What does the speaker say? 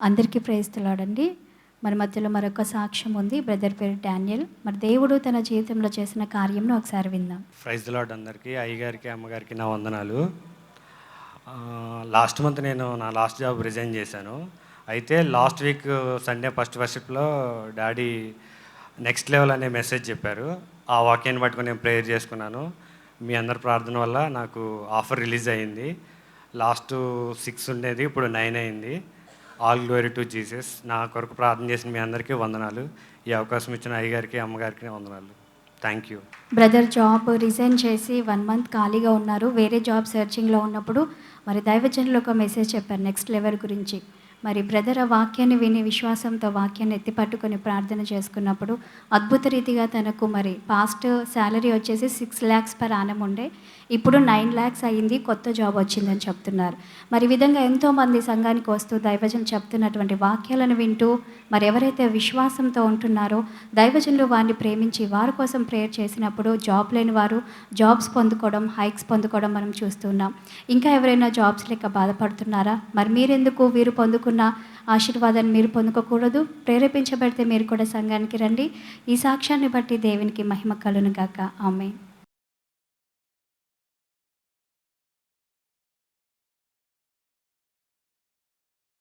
అందరికీ ప్రయత్నిలాడండి మన మధ్యలో మరొక సాక్ష్యం ఉంది. బ్రదర్ పేరు డానియల్. మరి దేవుడు తన జీవితంలో చేసిన కార్యంను ఒకసారి విందాం. ప్రైజ్ లాడ్ అందరికీ అయ్యగారికి అమ్మగారికి నా వందనాలు. లాస్ట్ మంత్ నేను నా లాస్ట్ జాబ్ రిజైన్ చేశాను. అయితే లాస్ట్ వీక్ సండే ఫస్ట్ వర్షిప్లో డాడీ నెక్స్ట్ లెవెల్ అనే మెసేజ్ చెప్పారు. ఆ వాక్యాన్ని పట్టుకొని నేను ప్రేయర్ చేసుకున్నాను. మీ అందరి ప్రార్థన వల్ల నాకు ఆఫర్ రిలీజ్ అయింది. లాస్ట్ సిక్స్ ఉండేది ఇప్పుడు నైన్ అయింది. ఆల్ గ్లోరీ టు జీసస్ నా కొరకు ప్రార్థన చేసిన మీ అందరికీ వందనాలు. ఈ అవకాశం ఇచ్చిన అయ్యగారికి అమ్మగారికి వందనాలు. Thank you brother job resign చేసి వన్ మంత్ ఖాళీగా ఉన్నారు. వేరే జాబ్ సెర్చింగ్లో ఉన్నప్పుడు మరి దైవజనులు ఒక మెసేజ్ చెప్పారు నెక్స్ట్ లెవెల్ గురించి. మరి బ్రదర్ ఆ వాక్యాన్ని విని విశ్వాసంతో వాక్యాన్ని ఎత్తి పట్టుకొని ప్రార్థన చేసుకున్నప్పుడు అద్భుత రీతిగా తనకు మరి పాస్ట్ శాలరీ వచ్చేసి సిక్స్ ల్యాక్స్ పర్ ఆనం ఉండే. ఇప్పుడు నైన్ ల్యాక్స్ అయ్యింది కొత్త జాబ్ వచ్చిందని చెప్తున్నారు. మరి విధంగా ఎంతోమంది సంఘానికి వస్తూ దైవజనులు చెప్తున్నటువంటి వాక్యాలను వింటూ మరి ఎవరైతే విశ్వాసంతో ఉంటున్నారో దైవజనులు వారిని ప్రేమించి వారి కోసం ప్రేయర్ చేసినప్పుడు జాబ్ లేని వారు జాబ్స్ పొందుకోవడం హైక్స్ పొందుకోవడం మనం చూస్తున్నాం ఇంకా ఎవరైనా జాబ్స్ లేక బాధపడుతున్నారా? మరి మీరెందుకు వీరు పొందుకున్న ఆశీర్వాదాన్ని మీరు పొందుకోకూడదు. ప్రేరేపించబడితే మీరు కూడా సంఘానికి రండి. ఈ సాక్ష్యాన్ని బట్టి దేవునికి మహిమ కలును గాక. ఆమె